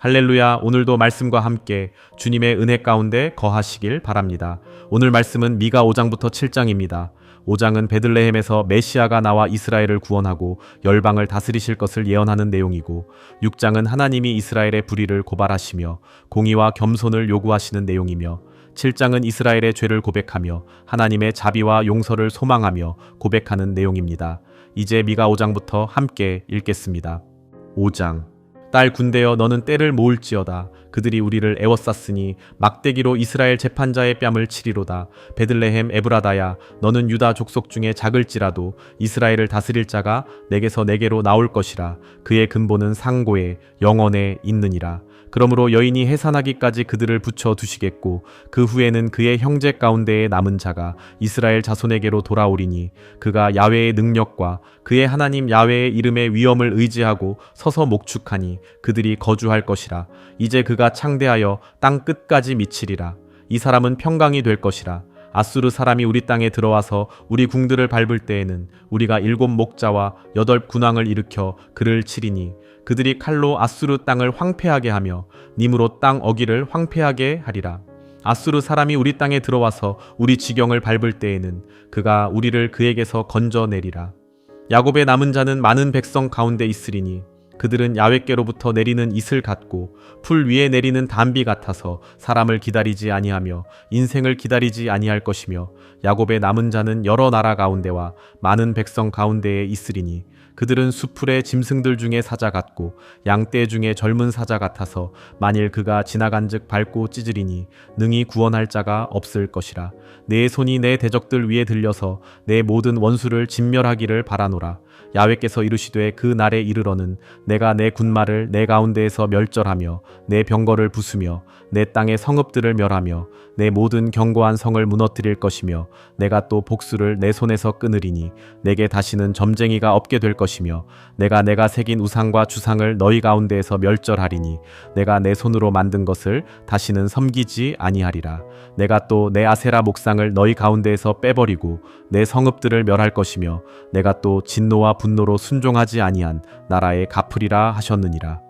할렐루야, 오늘도 말씀과 함께 주님의 은혜 가운데 거하시길 바랍니다. 오늘 말씀은 미가 5장부터 7장입니다. 5장은 베들레헴에서 메시아가 나와 이스라엘을 구원하고 열방을 다스리실 것을 예언하는 내용이고 6장은 하나님이 이스라엘의 불의를 고발하시며 공의와 겸손을 요구하시는 내용이며 7장은 이스라엘의 죄를 고백하며 하나님의 자비와 용서를 소망하며 고백하는 내용입니다. 이제 미가 5장부터 함께 읽겠습니다. 5장 딸 군대여 너는 때를 모을지어다. 그들이 우리를 애워쌌으니 막대기로 이스라엘 재판자의 뺨을 치리로다. 베들레헴 에브라다야 너는 유다 족속 중에 작을지라도 이스라엘을 다스릴 자가 내게서 내게로 나올 것이라. 그의 근본은 상고에 영원에 있느니라 그러므로 여인이 해산하기까지 그들을 붙여 두시겠고 그 후에는 그의 형제 가운데에 남은 자가 이스라엘 자손에게로 돌아오리니 그가 야외의 능력과 그의 하나님 야외의 이름의 위엄을 의지하고 서서 목축하니 그들이 거주할 것이라. 이제 그가 창대하여 땅 끝까지 미치리라. 이 사람은 평강이 될 것이라. 아수르 사람이 우리 땅에 들어와서 우리 궁들을 밟을 때에는 우리가 일곱 목자와 여덟 군왕을 일으켜 그를 치리니 그들이 칼로 아수르 땅을 황폐하게 하며 님으로 땅 어기를 황폐하게 하리라. 아수르 사람이 우리 땅에 들어와서 우리 지경을 밟을 때에는 그가 우리를 그에게서 건져내리라. 야곱의 남은 자는 많은 백성 가운데 있으리니 그들은 야외께로부터 내리는 이슬 같고 풀 위에 내리는 담비 같아서 사람을 기다리지 아니하며 인생을 기다리지 아니할 것이며 야곱의 남은 자는 여러 나라 가운데와 많은 백성 가운데에 있으리니 그들은 수풀의 짐승들 중에 사자 같고 양떼 중에 젊은 사자 같아서 만일 그가 지나간즉 밟고 찢으리니 능히 구원할 자가 없을 것이라. 내 손이 내 대적들 위에 들려서 내 모든 원수를 진멸하기를 바라노라 야외께서 이르시되 그 날에 이르러는 내가 내 군마를 내 가운데에서 멸절하며 내 병거를 부수며 내 땅의 성읍들을 멸하며 내 모든 견고한 성을 무너뜨릴 것이며 내가 또 복수를 내 손에서 끊으리니 내게 다시는 점쟁이가 없게 될 것이며 내가 내가 새긴 우상과 주상을 너희 가운데에서 멸절하리니 내가 내 손으로 만든 것을 다시는 섬기지 아니하리라. 내가 또 내 아세라 목상을 너희 가운데에서 빼버리고 내 성읍들을 멸할 것이며 내가 또 진노와 분노로 순종하지 아니한 나라에 갚으리라 하셨느니라.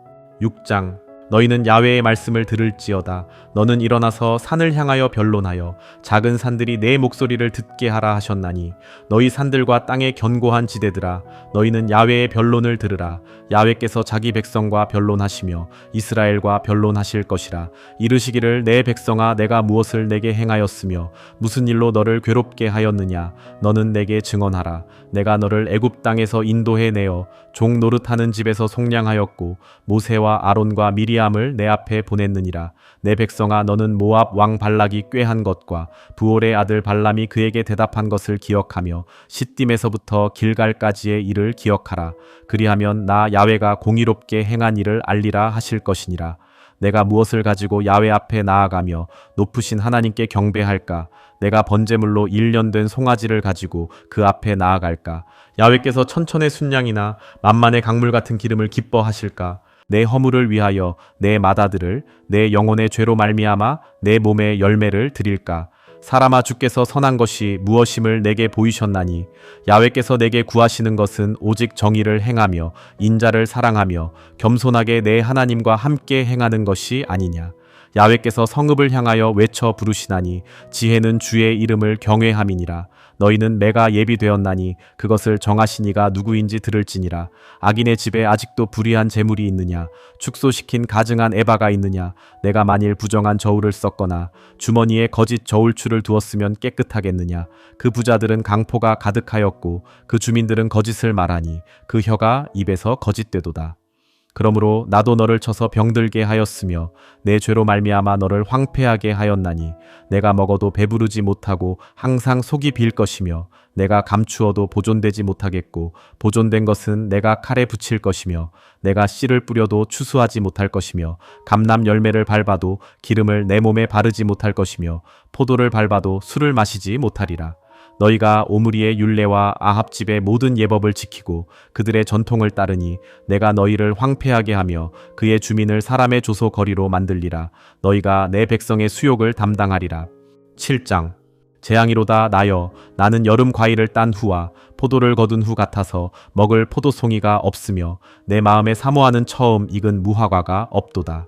6장 너희는 야외의 말씀을 들을지어다. 너는 일어나서 산을 향하여 변론하여 작은 산들이 내 목소리를 듣게 하라 하셨나니 너희 산들과 땅의 견고한 지대들아 너희는 야외의 변론을 들으라. 야외께서 자기 백성과 변론하시며 이스라엘과 변론하실 것이라. 이르시기를 내 백성아 내가 무엇을 내게 행하였으며 무슨 일로 너를 괴롭게 하였느냐 너는 내게 증언하라. 내가 너를 애굽 땅에서 인도해 내어 종 노릇하는 집에서 속량하였고 모세와 아론과 미리 암을 내 앞에 보냈느니라 내 백성아 너는 모압 왕 발락이 꾀한 것과 부올의 아들 발람이 그에게 대답한 것을 기억하며 시딤에서부터 길갈까지의 일을 기억하라 그리하면 나 야외가 공의롭게 행한 일을 알리라 하실 것이니라 내가 무엇을 가지고 야외 앞에 나아가며 높으신 하나님께 경배할까? 내가 번제물로 1년 된 송아지를 가지고 그 앞에 나아갈까? 야외께서 천천의 순양이나 만만의 강물 같은 기름을 기뻐하실까? 내 허물을 위하여 내 마다들을 내 영혼의 죄로 말미암아 내 몸의 열매를 드릴까? 사람아 주께서 선한 것이 무엇임을 내게 보이셨나니? 야외께서 내게 구하시는 것은 오직 정의를 행하며 인자를 사랑하며 겸손하게 내 하나님과 함께 행하는 것이 아니냐? 야외께서 성읍을 향하여 외쳐 부르시나니 지혜는 주의 이름을 경외함이니라 너희는 매가 예비되었나니 그것을 정하시니가 누구인지 들을지니라. 악인의 집에 아직도 불의한 재물이 있느냐? 축소시킨 가증한 에바가 있느냐? 내가 만일 부정한 저울을 썼거나 주머니에 거짓 저울추를 두었으면 깨끗하겠느냐? 그 부자들은 강포가 가득하였고 그 주민들은 거짓을 말하니 그 혀가 입에서 거짓되도다 그러므로 나도 너를 쳐서 병들게 하였으며 내 죄로 말미암아 너를 황폐하게 하였나니 내가 먹어도 배부르지 못하고 항상 속이 빌 것이며 내가 감추어도 보존되지 못하겠고 보존된 것은 내가 칼에 붙일 것이며 내가 씨를 뿌려도 추수하지 못할 것이며 감람 열매를 밟아도 기름을 내 몸에 바르지 못할 것이며 포도를 밟아도 술을 마시지 못하리라 너희가 오므리의 율례와 아합 집의 모든 예법을 지키고 그들의 전통을 따르니 내가 너희를 황폐하게 하며 그의 주민을 사람의 조소 거리로 만들리라. 너희가 내 백성의 수욕을 담당하리라. 7장. 재앙이로다 나여. 나는 여름 과일을 딴 후와 포도를 거둔 후 같아서 먹을 포도송이가 없으며 내 마음에 사모하는 처음 익은 무화과가 없도다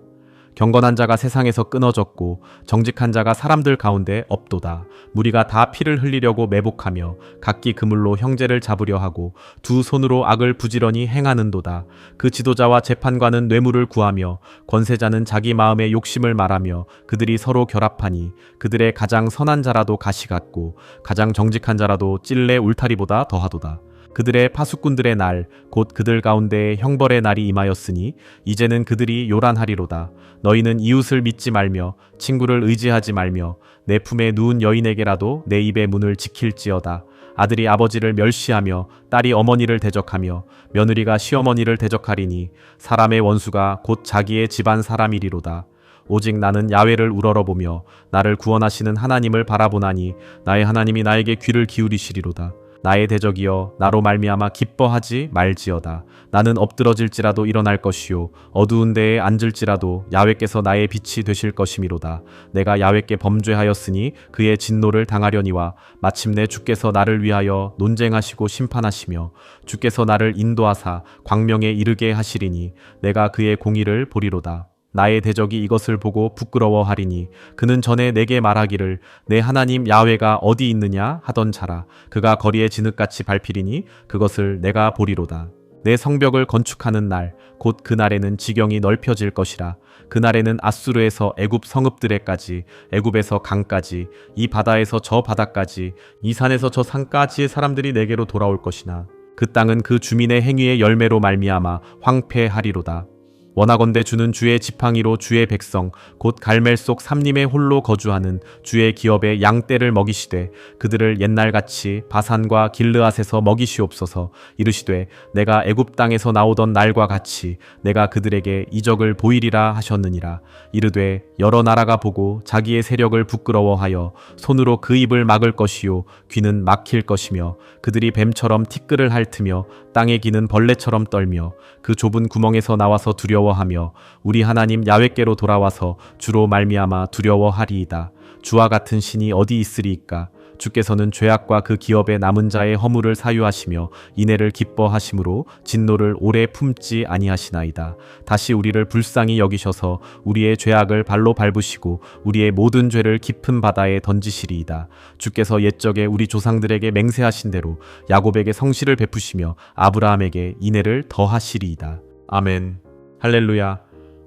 경건한 자가 세상에서 끊어졌고 정직한 자가 사람들 가운데 없도다. 무리가 다 피를 흘리려고 매복하며 각기 그물로 형제를 잡으려 하고 두 손으로 악을 부지런히 행하는도다. 그 지도자와 재판관은 뇌물을 구하며 권세자는 자기 마음의 욕심을 말하며 그들이 서로 결합하니 그들의 가장 선한 자라도 가시 같고 가장 정직한 자라도 찔레 울타리보다 더하도다. 그들의 파수꾼들의 날, 곧 그들 가운데 형벌의 날이 임하였으니 이제는 그들이 요란하리로다. 너희는 이웃을 믿지 말며 친구를 의지하지 말며 내 품에 누운 여인에게라도 내 입의 문을 지킬지어다. 아들이 아버지를 멸시하며 딸이 어머니를 대적하며 며느리가 시어머니를 대적하리니 사람의 원수가 곧 자기의 집안 사람이리로다. 오직 나는 야외를 우러러보며 나를 구원하시는 하나님을 바라보나니 나의 하나님이 나에게 귀를 기울이시리로다. 나의 대적이여 나로 말미암아 기뻐하지 말지어다. 나는 엎드러질지라도 일어날 것이요 어두운 데에 앉을지라도 야외께서 나의 빛이 되실 것이미로다. 내가 야외께 범죄하였으니 그의 진노를 당하려니와 마침내 주께서 나를 위하여 논쟁하시고 심판하시며 주께서 나를 인도하사 광명에 이르게 하시리니 내가 그의 공의를 보리로다. 나의 대적이 이것을 보고 부끄러워하리니 그는 전에 내게 말하기를 내 하나님 야훼가 어디 있느냐 하던 자라. 그가 거리에 진흙같이 밟히리니 그것을 내가 보리로다. 내 성벽을 건축하는 날 곧 그날에는 지경이 넓혀질 것이라. 그날에는 아수르에서 애굽 성읍들에까지 애굽에서 강까지 이 바다에서 저 바다까지 이 산에서 저 산까지의 사람들이 내게로 돌아올 것이나 그 땅은 그 주민의 행위의 열매로 말미암아 황폐하리로다 원하건대 주는 주의 지팡이로 주의 백성 곧 갈멜 속 삼림의 홀로 거주하는 주의 기업의 양떼를 먹이시되 그들을 옛날같이 바산과 길르앗에서 먹이시옵소서. 이르시되 내가 애굽 땅에서 나오던 날과 같이 내가 그들에게 이적을 보이리라 하셨느니라. 이르되 여러 나라가 보고 자기의 세력을 부끄러워하여 손으로 그 입을 막을 것이요 귀는 막힐 것이며 그들이 뱀처럼 티끌을 핥으며 땅에 기는 벌레처럼 떨며 그 좁은 구멍에서 나와서 두려 워하며 우리 하나님 야훼께로 돌아와서 주로 말미암아 두려워하리이다. 주와 같은 신이 어디 있으리이까? 주께서는 죄악과 그 기업의 남은 자의 허물을 사유하시며 인애를 기뻐하심으로 진노를 오래 품지 아니하시나이다. 다시 우리를 불쌍히 여기셔서 우리의 죄악을 발로 밟으시고 우리의 모든 죄를 깊은 바다에 던지시리이다. 주께서 옛적에 우리 조상들에게 맹세하신 대로 야곱에게 성실을 베푸시며 아브라함에게 인애를 더하시리이다. 아멘. 할렐루야.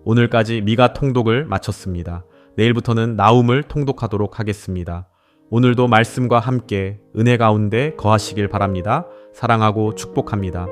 오늘까지 미가 통독을 마쳤습니다. 내일부터는 나움을 통독하도록 하겠습니다. 오늘도 말씀과 함께 은혜 가운데 거하시길 바랍니다. 사랑하고 축복합니다.